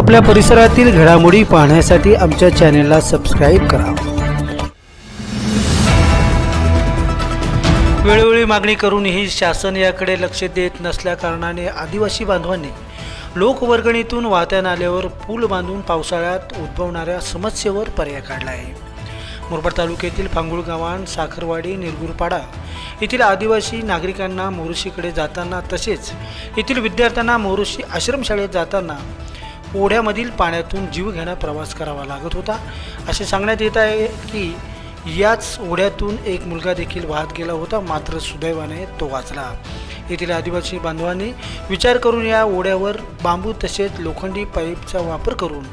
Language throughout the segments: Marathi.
आपल्या परिसरातील घडामोडी पाहण्यासाठी आमच्या चॅनेलला सबस्क्राईब करा. वेळोवेळी मागणी करूनही शासन याकडे लक्ष देत नसल्याकारणाने आदिवासी बांधवांनी लोकवर्गणीतून वाहत्या नाल्यावर पूल बांधून पावसाळ्यात उद्भवणाऱ्या समस्येवर पर्याय काढला आहे. मुरबाड तालुक्यातील पांगुळ गावान साखरवाडी निरगुरपाडा येथील आदिवासी नागरिकांना मोरुशीकडे जाताना तसेच येथील विद्यार्थ्यांना मोरुशी आश्रमशाळेत जाताना ओढ्यामधील पाण्यातून जीव घेणा प्रवास करावा लागत होता. असे सांगण्यात येत आहे की याच ओढ्यातून एक मुलगा देखील वाहत गेला होता मात्र सुदैवाने तो वाचला. येथील आदिवासी बांधवांनी विचार करून या ओढ्यावर बांबू तसेच लोखंडी पाईपचा वापर करून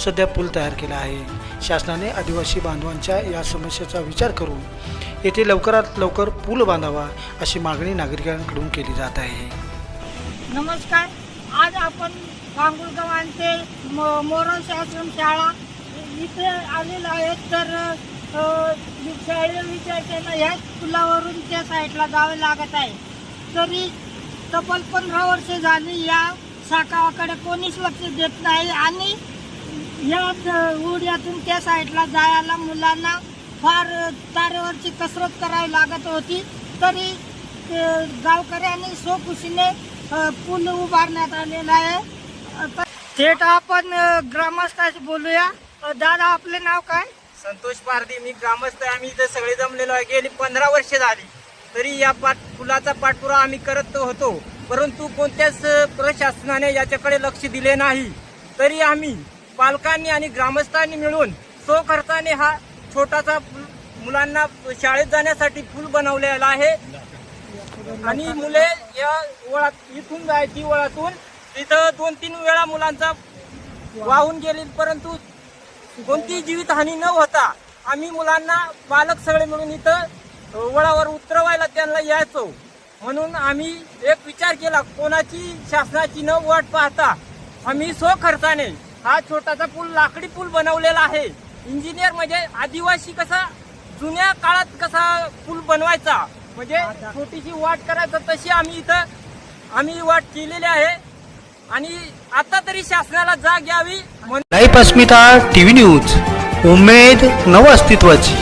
सध्या पूल तयार केला आहे. शासनाने आदिवासी बांधवांच्या या समस्येचा विचार करून येथे लवकरात लवकर पूल बांधावा अशी मागणी नागरिकांकडून केली जात आहे. नमस्कार. आज आपण गांगुळगावांचे म मोरस आश्रम शाळा इथे आलेलो आहेत. तर शाळे शाळेला विद्यार्थ्यांना ह्याच पुलावरून त्या साईडला जावे लागत आहे. तरी तब्बल पंधरा वर्ष झाली या साकावाकडे कोणीच लक्ष देत नाही आणि या उड्यातून त्या साईडला जायला मुलांना फार तारेवरची कसरत करावी लागत होती. तरी गावकऱ्यांनी सोखुशीने पूल उभारण्यात आलेला आहे. थेट आपण ग्रामस्थाशी बोलूया. दादा आपले नाव काय? संतोष पारदी मी ग्रामस्थ आहे. आम्ही इथं सगळे जमलेलो आहे. गेली पंधरा वर्ष झाली. तरी या पाठ पुलाचा पाठपुरावा आम्ही करत होतो. परंतु कोणत्याच प्रशासनाने याच्याकडे लक्ष दिले नाही. तरी आम्ही पालकांनी आणि ग्रामस्थांनी मिळून स्वखर्चाने हा छोटासा मुलांना शाळेत जाण्यासाठी पूल बनवलेला आहे. आणि मुले या वळात इथून जायची वळातून तिथं दोन तीन वेळा मुलांचा वाहून गेली परंतु कोणतीही जीवितहानी न होता आम्ही मुलांना पालक सगळे मिळून इथं वळावर उतरवायला त्यांना यायचो. म्हणून आम्ही एक विचार केला कोणाची शासनाची न वाट पाहता आम्ही स्वखर्चाने हा छोटासा पूल लाकडी पूल बनवलेला आहे. इंजिनियर म्हणजे आदिवासी कसा जुन्या काळात कसा पूल बनवायचा म्हणजे छोटीशी वाट करायचं तशी आम्ही इथं आम्ही वाट केलेली आहे. आणि आता तरी शासनाला जाग यावी लाईफ अस्मिता टी व्ही न्यूज उमेद नव अस्तित्वाची